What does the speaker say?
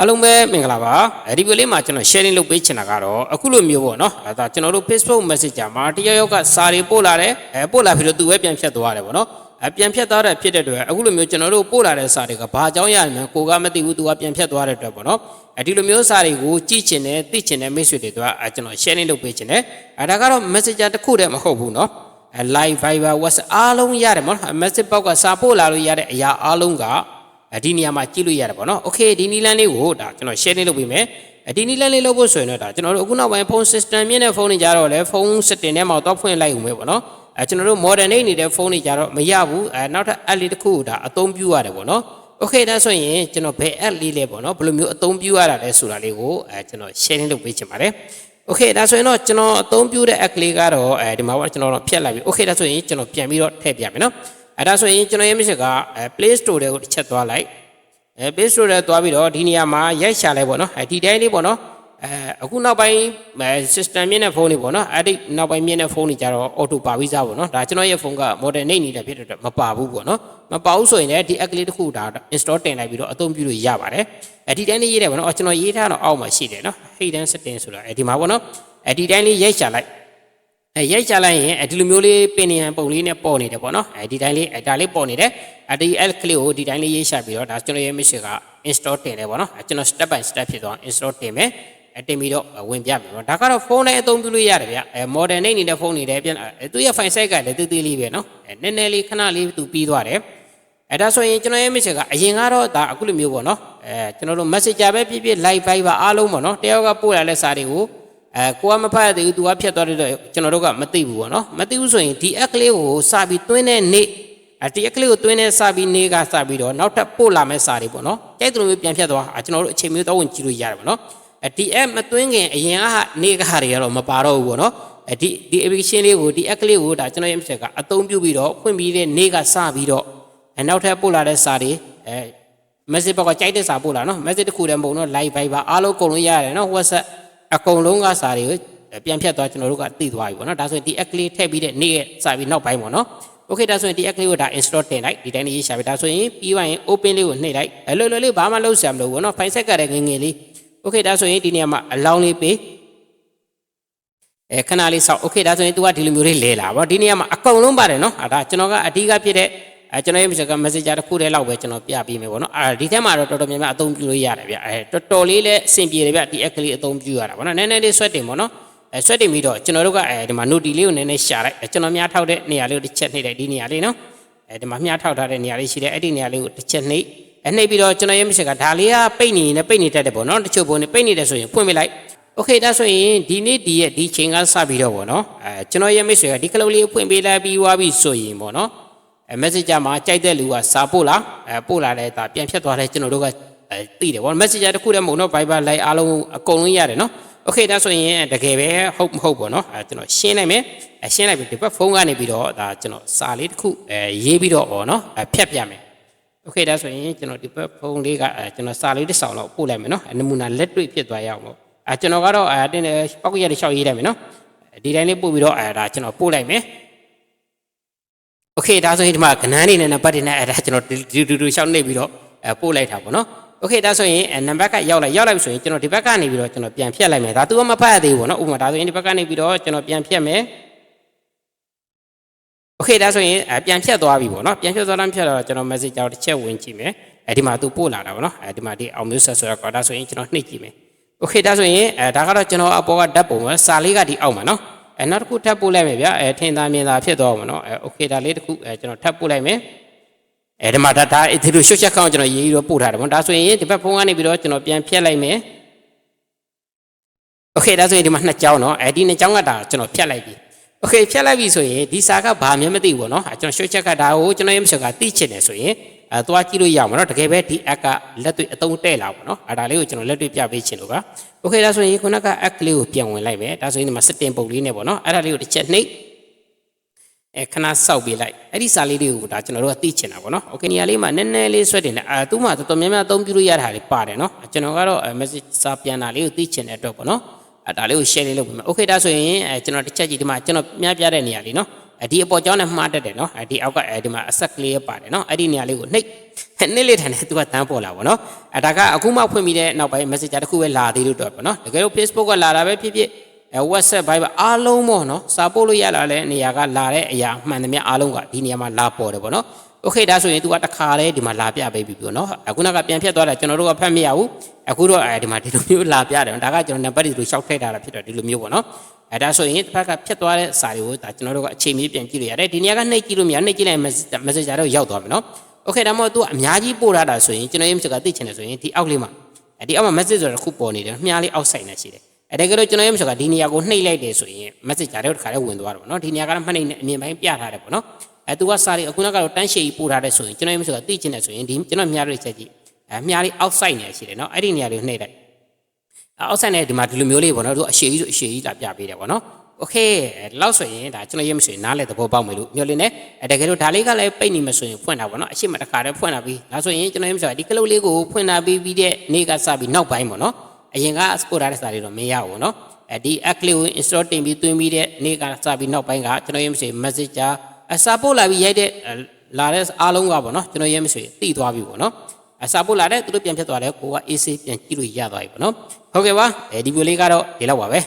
အားလုံးပဲမင်္ဂလာပါအဲဒီဗီဒီယိုလေးမှာကျွန်တော် sharing လုပ်ပေးချင်တာကတော့အခုလိုမျိုးပေါ့နော်အဲဒါကျွန်တော်တို့ Facebook Messenger မှာတယောက်ယောက်ကစာတွေပို့လာတယ်အဲပို့လာပြီးတော့သူပဲပြန်ဖြတ်သွားတယ်ပေါ့နော်အဲပြန်ဖြတ်သွားတဲ့ဖြစ်တဲ့အတွက်အခုလိုမျိုးကျွန်တော်တို့ပို့လာတဲ့စာတွေကဘာအကြောင်းရမှန်းကိုကမသိဘူးသူကပြန်ဖြတ်သွားတဲ့အတွက်ပေါ့နော်အဲဒီလိုမျိုးစာတွေကိုကြည့်ချင်တယ်သိချင်တယ်မိတ်ဆွေတွေတို့ကအဲကျွန်တော် sharing လုပ်ပေးချင်တယ်အဲဒါကတော့ Messenger တစ်ခုတည်းမဟုတ်ဘူးနော်အဲ live Viber WhatsApp အားလုံးရတယ်ပေါ့နော် message box ကစာပို့လာလို့ရတဲ့အရာအားလုံးက ဒီနေရာမှာကြည့်လို့ရတယ်ပေါ့နော်။ Okay ဒီနီလန်းလေးကိုဒါကျွန်တော် share လုပ်ပေးမယ်။ဒီနီလန်းလေးလုပ်ဖို့ဆိုရင်တော့ဒါကျွန်တော်တို့အခုနောက်ပိုင်းဖုန်း system မြင့်တဲ့ဖုန်းတွေကြတော့လေဖုန်း setting ထဲမှာတော့ဖွင့်လိုက်ဦးမယ်ပေါ့နော်။အဲကျွန်တော်တို့ modern နေနေတဲ့ဖုန်းတွေကြတော့မရဘူး။အဲနောက်ထပ် app လေးတစ်ခုကိုဒါအသုံးပြုရတယ်ပေါ့နော်။ Okay ဒါဆိုရင်ကျွန်တော်ဘယ် app လေးလဲပေါ့နော်ဘယ်လိုမျိုးအသုံးပြုရတာလဲဆိုတာလေးကိုအဲကျွန်တော် sharing လုပ်ပေးချင်ပါတယ်။ Okay ဒါဆိုရင်တော့ကျွန်တော်အသုံးပြုတဲ့ app လေးကတော့အဲဒီမှာပေါ့ကျွန်တော်တော့ဖြတ်လိုက်ပြီ။ Okay ဒါဆိုရင်ကျွန်တော်ပြန်ပြီးတော့ထည့်ပြမယ်နော်။ အဲဒါဆိုရင်ကျွန်တော်ရဲ့ message က Play Store တွေကိုတစ်ချက်သွားလိုက်အဲ page store ထဲသွားပြီးတော့ဒီနေရာမှာရိုက်ရှာလိုက်ပေါ့နော်အဲဒီတိုင်းလေးပေါ့နော်အဲအခုနောက်ပိုင်းအဲ system မြင့်တဲ့ဖုန်းတွေပေါ့နော်အဲ့ဒီနောက်ပိုင်းမြင့်တဲ့ဖုန်းတွေကြတော့ auto ပါပြီးသားပေါ့နော်ဒါကျွန်တော်ရဲ့ဖုန်းက model နေနေတဲ့ဖြစ်တဲ့အတွက်မပါဘူးပေါ့နော်မပါဘူးဆိုရင်လည်းဒီ app ကလေးတစ်ခုဒါ install တင်လိုက်ပြီးတော့အသုံးပြုလို့ရပါတယ်အဲဒီတိုင်းလေးရေးတယ်ပေါ့နော်အော်ကျွန်တော်ရေးထားတော့အောက်မှာရှိတယ်နော် hidden setting ဆိုတာအဲဒီမှာပေါ့နော်အဲဒီတိုင်းလေးရိုက်ရှာလိုက် အဲရိုက်ချလိုက်ရင်အဲဒီလိုမျိုးလေးပင်နေရန်ပုံလေးနဲ့ပေါ်နေတယ်ပေါ့နော်အဲဒီတိုင်းလေးအဲဒါလေးပေါ်နေတယ်အဲဒီ L ကလေးကိုဒီတိုင်းလေးရေးချပြီးတော့ဒါကျွန်တော်ရဲ့ mission က install တင်တယ်ပေါ့နော်အဲကျွန်တော် step by step ဖြစ်သွား install တင်မယ်အဲတင်ပြီးတော့ဝင်ပြမယ်ပေါ့ဒါကတော့ဖုန်းနဲ့အသုံးပြုလို့ရတယ်ဗျအဲ modern နေနေတဲ့ဖုန်းတွေလည်းပြန်အဲသူရဲ့ file size ကလည်းတူးတူးလေးပဲနော်အဲနည်းနည်းလေးခဏလေးသူပြီးသွားတယ်အဲဒါဆိုရင်ကျွန်တော်ရဲ့ mission ကအရင်ကတော့ဒါအခုလိုမျိုးပေါ့နော်အဲကျွန်တော်တို့ messenger ပဲဖြစ်ဖြစ် live viber အားလုံးပေါ့နော်တယောက်ကပို့လာတဲ့စာတွေကို အဲကိုကမဖတ်ရသေးဘူး तू ကဖြတ်သွားတဲ့တော့ကျွန်တော်တို့ကမသိဘူးပေါ့နော်မသိဘူးဆိုရင်ဒီ app ကလေးကိုစာပြီးတွင်းတဲ့နေ့အဲဒီ app ကလေးကိုတွင်းတဲ့စာပြီးနေ့ကစပြီးတော့နောက်ထပ်ပို့လာမဲ့စာတွေပေါ့နော်ကြိုက်တယ်လို့မျိုးပြန်ဖြတ်သွားအဲကျွန်တော်တို့အချိန်မျိုးတော့ဝင်ကြည့်လို့ရတယ်ပေါ့နော်အဲဒီ app မတွင်းခင်အရင်ကနေ့ကဟာတွေကတော့မပါတော့ဘူးပေါ့နော်အဲဒီဒီ application လေးကိုဒီ app ကလေးကိုဒါကျွန်တော်ရဲ့ message ကအသုံးပြုပြီးတော့ဖွင့်ပြီးတဲ့နေ့ကစပြီးတော့အဲနောက်ထပ်ပို့လာတဲ့စာတွေအဲ message ဘောက်ကကြိုက်တဲ့စာပို့လာနော် message တစ်ခုတည်းမဟုတ်နော် live viber အားလုံးကုန်လို့ရတယ်နော် whatsapp အကုန်လုံးကစာတွေကိုပြန်ဖြတ်သွားကျွန်တော်တို့ကသိသွားပြီပေါ့နော်ဒါဆိုရင်ဒီ app ကလေးထည့်ပြီးတဲ့နေ့ရဲ့စာပြီးနောက်ပိုင်းပေါ့နော် okay ဒါဆိုရင်ဒီ app ကလေးကိုဒါ install တင်လိုက်ဒီတိုင်းလေးရေးရှာပြီဒါဆိုရင်ပြီးသွားရင် open လေးကိုနှိပ်လိုက်အလိုလိုလေးဘာမှလုပ်စရာမလိုဘူးပေါ့နော် file set ကလည်းငယ်ငယ်လေး okay ဒါဆိုရင်ဒီနေရာမှာအလောင်းလေးပေးအဲခဏလေးစောက် okay ဒါဆိုရင် तू ကဒီလိုမျိုးလေးလဲလာပေါ့ဒီနေရာမှာအကုန်လုံးပါတယ်နော်အဲဒါကျွန်တော်ကအဓိကဖြစ်တဲ့ အဲကျွန်တော်ရဲ့ message က messenger တစ်ခုတည်းလောက်ပဲကျွန်တော်ပြပေးမယ်ပေါ့နော်အဲဒီထဲမှာတော့တော်တော်များများအသုံးပြုလို့ရတယ်ဗျအဲတော်တော်လေးလည်းအဆင်ပြေတယ်ဗျဒီ app ကလေးအသုံးပြုရတာပေါ့နော်နည်းနည်းလေးဆွဲတင်ပေါ့နော်အဲဆွဲတင်ပြီးတော့ကျွန်တော်တို့ကအဲဒီမှာ note လေးကိုနည်းနည်းရှာလိုက်ကျွန်တော်များထောက်တဲ့နေရာလေးကိုတစ်ချက်နှိပ်လိုက်ဒီနေရာလေးနော်အဲဒီမှာမြားထောက်ထားတဲ့နေရာလေးရှိတယ်အဲ့ဒီနေရာလေးကိုတစ်ချက်နှိပ်အဲနှိပ်ပြီးတော့ကျွန်တော်ရဲ့ message ကဒါလေးကပိတ်နေနေပိတ်နေတတ်တယ်ပေါ့နော်တချို့ပုံနေပိတ်နေတယ်ဆိုရင်ဖွင့်ပေးလိုက် Okay ဒါဆိုရင်ဒီနေ့ဒီရဲ့ဒီချိန်ကစပြီးတော့ပေါ့နော်အဲကျွန်တော်ရဲ့မိတ်ဆွေကဒီကလုတ်လေးဖွင့်ပေးလိုက်ပြီးွားပြီးဆိုရင်ပေါ့နော် အဲ messenger မှာကြိုက်တဲ့လူကစာပို့လာအဲပို့လာတဲ့ဒါပြန်ဖြတ်သွားလဲကျွန်တော်တို့ကအဲသိတယ်ပေါ့ messenger တစ်ခုတည်းမဟုတ်နော် Viber Live အားလုံးအကုန်လုံးရတယ်နော် Okay ဒါဆိုရင်တကယ်ပဲဟုတ်မဟုတ်ပေါ့နော်အဲကျွန်တော်ရှင်းလိုက်မယ်အဲရှင်းလိုက်ပြီးဒီဘက်ဖုန်းကနေပြီးတော့ဒါကျွန်တော်စာလေးတစ်ခုအဲရေးပြီးတော့ပေါ့နော်အဲဖြတ်ပြမယ် Okay ဒါဆိုရင်ကျွန်တော်ဒီဘက်ဖုန်းလေးကအဲကျွန်တော်စာလေးတစ်စောင်တော့ပို့လိုက်မယ်နော်နမူနာလက်တွေ့ဖြစ်သွားရအောင်လို့အဲကျွန်တော်ကတော့အဲတင်းပောက်ရတဲ့ရှောက်ရေးလိုက်မယ်နော်ဒီတိုင်းလေးပို့ပြီးတော့အဲဒါကျွန်တော်ပို့လိုက်မယ် Okay ဒါဆိုရင်ဒီမှာကနန်းနေနဲ့နံပါတ်တွေနဲ့အဲဒါကျွန်တော်ဒီဒီဒီရှောက်နေပြီးတော့အဲပို့လိုက်တာပေါ့နော် Okay ဒါဆိုရင်နံပါတ်ကရောက်လာရောက်လိုက်ဆိုရင်ကျွန်တော်ဒီဘက်ကနေပြီးတော့ကျွန်တော်ပြန်ဖြတ်လိုက်မယ်ဒါသူကမဖတ်ရသေးဘူးပေါ့နော်ဥပမာဒါဆိုရင်ဒီဘက်ကနေပြီးတော့ကျွန်တော်ပြန်ဖြတ်မယ် Okay ဒါဆိုရင်ပြန်ဖြတ်သွားပြီပေါ့နော်ပြန်ဖြတ်သွားတော့ဖြတ်တော့ကျွန်တော် message ကြောက်တစ်ချက်ဝင်ကြည့်မယ်အဲဒီမှာသူပို့လာတာပေါ့နော်အဲဒီမှာဒီအောင်မျိုးဆက်ဆိုတော့ဒါဆိုရင်ကျွန်တော်နှိပ်ကြည့်မယ် Okay ဒါဆိုရင်အဲဒါကတော့ကျွန်တော်အပေါ်ကဓာတ်ပုံပဲစာလေးကဒီအောက်မှာနော် အဲနောက်တစ်ခုထပ်ပို့လိုက်မယ်ဗျအဲထင်သာမြင်သာဖြစ်သွားမှာနော်အဲ Okay ဒါလေးတစ်ခုအဲကျွန်တော်ထပ်ပို့လိုက်မယ်အဲဒီမှာဒါဒါဒီလိုရှုပ်ချက်ခေါင်းကျွန်တော်ရေးပြီးတော့ပို့ထားတယ်ပေါ့ဒါဆိုရင်ဒီဘက်ဖုန်းကနေပြီးတော့ကျွန်တော်ပြန်ဖြတ်လိုက်မယ်โอเคဒါဆိုရင်ဒီမှာနှစ်ကြောင်းเนาะအဲဒီနှစ်ကြောင်းကဒါကျွန်တော်ဖြတ်လိုက်ပြီโอเคဖြတ်လိုက်ပြီဆိုရင်ဒီစာကဘာမှမသိဘူးပေါ့เนาะအဲကျွန်တော်ရှုပ်ချက်ကဒါကိုကျွန်တော်ရဲ့မစကသိချင်တယ်ဆိုရင် အဲသွားကြည့်လို့ရအောင်ပေါ့เนาะတကယ်ပဲဒီ app ကလက်တွေ့အသုံးတဲ့လာပေါ့เนาะအဲဒါလေးကိုကျွန်တော်လက်တွေ့ပြပေးချင်လို့ပါโอเคဒါဆိုရင်ခုနက app ကလေးကိုပြန်ဝင်လိုက်မယ်ဒါဆိုရင်ဒီမှာ setting ပုံလေးနဲ့ပေါ့เนาะအဲဒါလေးကိုတစ်ချက်နှိပ်အဲခဏစောက်ပေးလိုက်အဲ့ဒီစာလေးတွေကိုဒါကျွန်တော်တို့ကသိချင်တာပေါ့နော်။ Okay နေရာလေးမှာနည်းနည်းလေးဆွဲတင်တယ်အဲသူ့မှာတော်တော်များများအသုံးပြုလို့ရတာတွေပါတယ်နော်။ကျွန်တော်ကတော့ message စာပြန်တာလေးကိုသိချင်တဲ့အတွက်ပေါ့နော်။အဲဒါလေးကို share လေးလုပ်ပေးမယ်။ Okay ဒါဆိုရင်အဲကျွန်တော်တစ်ချက်ကြည့်ဒီမှာကျွန်တော်များပြတဲ့နေရာလေးနော်။အဲ အဲ ဒီအပေါ်ကျောင်းနဲ့မှားတတ်တယ်နော်အဲဒီအောက်ကအဲဒီမှာအဆက်ကလေးပါတယ်နော်အဲ့ဒီနေရာလေးကိုနှိပ်နှိပ်လေးထိုင်နေသူကတန်းပေါ်လာပါတော့အဲဒါကအခုမှဖွင့်ပြီးတဲ့နောက်ပိုင်း messenger တစ်ခုပဲလာသေးလို့တော့ပေါ့နော်တကယ်လို့ Facebook ကလာတာပဲဖြစ်ဖြစ်အဲ WhatsApp Viber အားလုံးပေါ့နော်စာပို့လို့ရလာတဲ့နေရာကလာတဲ့အရာမှန်သမျှအားလုံးကဒီနေရာမှာလာပေါ်တယ်ပေါ့နော် โอเคဒါဆိုရင် तू ကတခါလေဒီမှာလာပြပေးပြီပေါ့နော်အခုနကပြန်ဖြတ်သွားတာကျွန်တော်တို့ကဖတ်မရဘူးအခုတော့အဲဒီမှာဒီလိုမျိုးလာပြတယ်ဒါကကျွန်တော်နံပါတ်တွေလိုရှောက်ထည့်ထားတာဖြစ်တော့ဒီလိုမျိုးပေါ့နော်အဲဒါဆိုရင်တစ်ဖက်ကဖြတ်သွားတဲ့စာတွေကိုဒါကျွန်တော်တို့ကအချိန်မီပြန်ကြည့်လို့ရတယ်ဒီနေရာကနှိပ်ကြည့်လို့မရနှိပ်ကြည့်လိုက် messenger တော့ရောက်သွားပြီနော်โอเคဒါမှမဟုတ် तू အများကြီးပို့ထားတာဆိုရင်ကျွန်တော်ရေးမစကသိချင်တယ်ဆိုရင်ဒီအောက်လေးမှာအဲဒီအောက်မှာ message ဆိုတော့တစ်ခုပေါ်နေတယ်မြားလေးအောက်ဆိုင်နေရှိတယ်အဲဒါကလို့ကျွန်တော်ရေးမစကဒီနေရာကိုနှိပ်လိုက်တယ်ဆိုရင် message တွေတစ်ခါလေးဝင်သွားတော့နော်ဒီနေရာကမှတ်နေအမြင်ပိုင်းပြထားတယ်ပေါ့နော် အဲသူကစာရီအခုနကတော့တန်းရှည်ကြီးပို့ထားတဲ့ဆိုရင်ကျွန်တော်ရေးမစကသိချင်တယ်ဆိုရင်ဒီကျွန်တော်မြားလေးချက်ကြည့်အဲမြားလေးအောက်ဆိုင်နေရှိတယ်နော်အဲ့ဒီနေရာလေးကိုနှိပ်လိုက် အောက်ဆိုင်နဲ့ဒီမှာဒီလိုမျိုးလေးပေါ့နော်တို့အရှိကြီးဆိုအရှိကြီးလာပြပေးတယ်ပေါ့နော်โอเคဒီလောက်ဆိုရင်ဒါကျွန်တော်ရေးမဆိုရင်နားလဲသဘောပေါက်မယ်လို့ပြောလင်းနေအဲတကယ်လို့ဒါလေးကလည်းပိတ်နေမှဆိုရင်ဖွင့်တာပေါ့နော်အရှိမတခါတည်းဖွင့်လာပြီးဒါဆိုရင်ကျွန်တော်ရေးမဆိုဒီကလုတ်လေးကိုဖွင့်လာပြီးပြီးတဲ့နေ့ကစပြီးနောက်ပိုင်းပေါ့နော်အရင်က export ထားတဲ့စာတွေတော့မရဘူးနော်အဲဒီ app လေးကို install တင်ပြီးသွင်းပြီးတဲ့နေ့ကစပြီးနောက်ပိုင်းကကျွန်တော်ရေးမဆို messenger အစာပို့လာပြီးရိုက်တဲ့လာတဲ့အားလုံးကပေါ့နော်ကျွန်တော်ရေးမဆိုတိသွားပြီပေါ့နော်အစာပို့လာတဲ့သူတို့ပြန်ဖြတ်သွားတယ်ကိုက AC ပြန်ကြည့်လို့ရသွားပြီပေါ့နော်ဟုတ်ကဲ့ပါအဲဒီဗီဒီယိုလေးကတော့ဒီလောက်ပါပဲ